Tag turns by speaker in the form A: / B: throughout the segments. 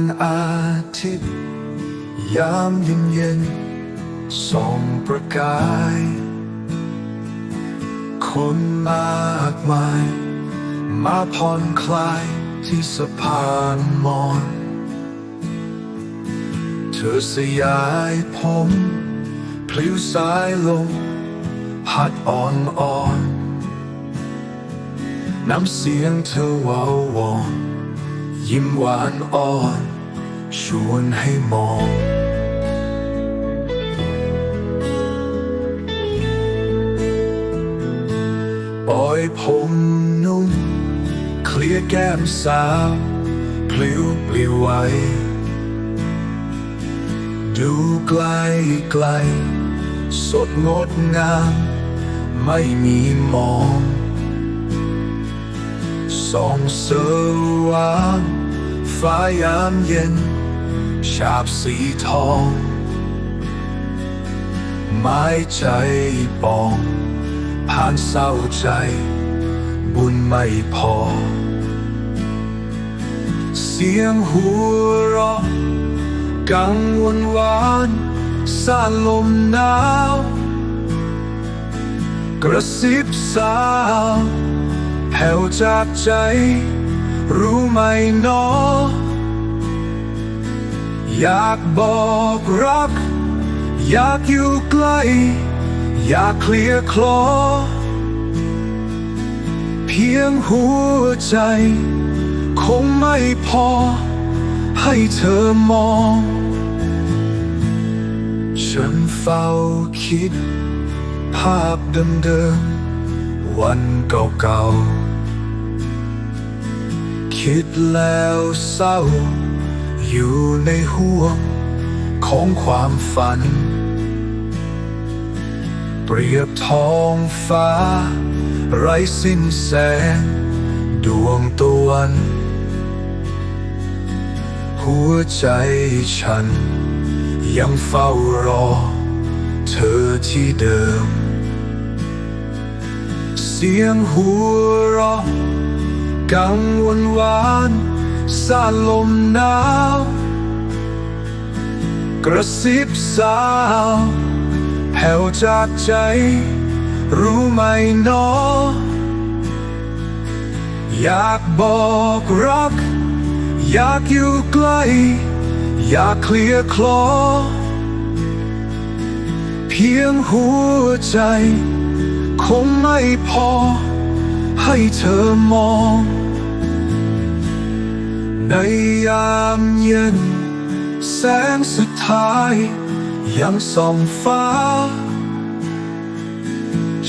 A: งอาทิตย์ ยามเย็นเย็นส่องประกาย คนมากมาย มาผ่อนคลายที่สะพานมอน เธอสยายผมพลิ้วสายลมพัดอ่อนอ่อน น้ำเสียงเธอว้าวอนยิ้มหวานอ่อน ชวนให้มอง ปล่อยผมนุ่ม เคลียร์แก้มสาวพลิ้วปลิวไหวดูไกลไกล สดงดงาม ไม่มีมองส่องสว่างฟ้ายามเย็น ฉาบสีทอง ไม้ใจปอง ผ่านเศร้าใจ บุญไม่พอ เสียงหัวเราะกังวลหวานสาลมหนาวกระซิบสาวแผ่วจากใจ รู้ไหมหนอ อยากบอกรัก อยากอยู่ใกล้ อยากเคลียร์คลอ เพียงหัวใจ คงไม่พอ ให้เธอมอง ฉันเฝ้าคิด ภาพเดิมๆวันเก่าๆคิดแล้วเศร้า อยู่ในห่วงของความฝัน เปรียบท้องฟ้า ไร้สิ้นแสง ดวงตะวัน หัวใจฉัน ยังเฝ้ารอ เธอที่เดิม เสียงหัวเราะกังวลหวาน สาดลมหนาว กระซิบสาวแผ่วจากใจ รู้ไหมนอ อยากบอกรัก อยากอยู่ใกล้ อยากเคลียร์คลอ เพียงหัวใจ คงไม่พอ ให้เธอมอง ในยามเย็น แสงสุดท้ายยังส่องฟ้า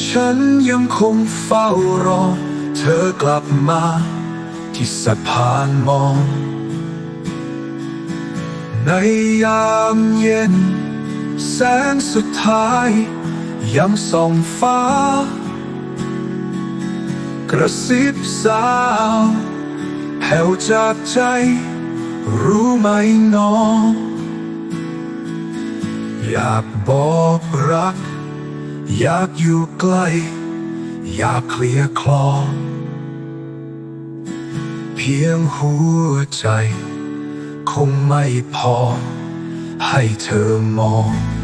A: ฉันยังคงเฝ้ารอ เธอกลับมา ที่สะพานมอง ในยามเย็น แสงสุดท้ายยังส่องฟ้า กระซิบสาว ผ่วจากใจ รู้ไหมน้อง อยากบอกรัก อยากอยู่ใกล้ อยากเคลียร์คลอง เพียงหัวใจ คงไม่พอ ให้เธอมอง